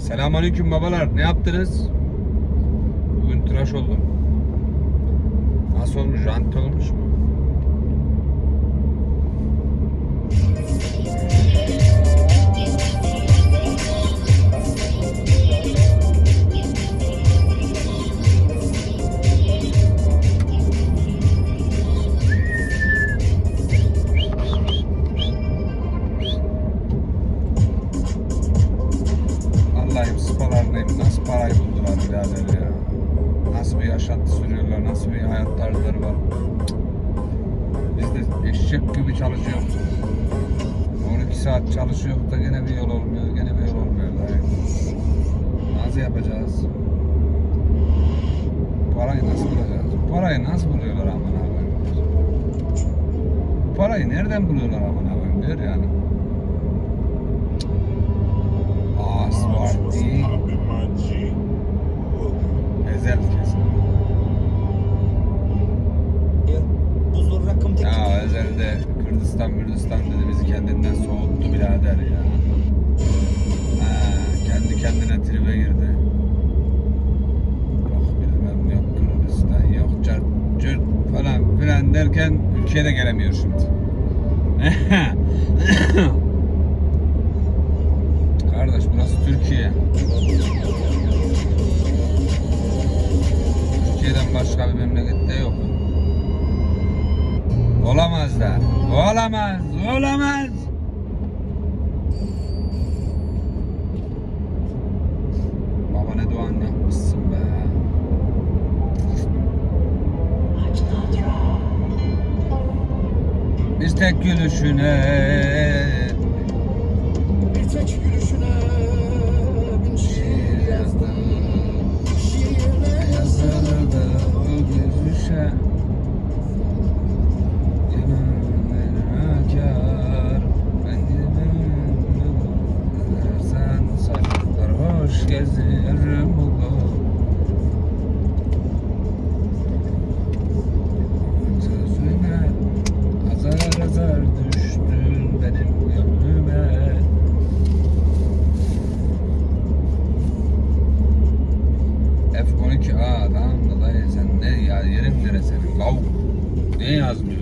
Selamünaleyküm babalar. Ne yaptınız? Bugün tıraş oldum. Nasıl olmuş? Rant olmuş mu? Allah'ım spalarındayım. Nasıl parayı buldular birader ya? Nasıl bir yaşantı sürüyorlar? Nasıl bir hayat tarzları var? Biz de eşek gibi çalışıyoruz. 12 saat çalışıyor da gene bir yol olmuyor. Gene bir yol olmuyor. Dayı. Nasıl yapacağız? Parayı nasıl bulacağız? Parayı nasıl buluyorlar aman abi? Parayı nereden buluyorlar aman abi? Der yani. Kesin. Tek. Ya ezelde Kürdistan Kürdistan dedi bizi kendinden soğuttu birader ya. Kendi kendine tribe girdi. Yok bilmem yok Kürdistan yok cart falan filan derken ülkeye de gelemiyor şimdi. Türkiye. Türkiye'den başka bir memlekette yok. Olamaz da. Olamaz. Olamaz. Baba ne duan yapmışsın be. Bir tek gülüşüne Bir tek gülüşüne gezerim bu Sözüne azar azar düştün benim gönlüme. F12A tamam da sen ne ya yerin nere senin? Lav. Ne yazmıyor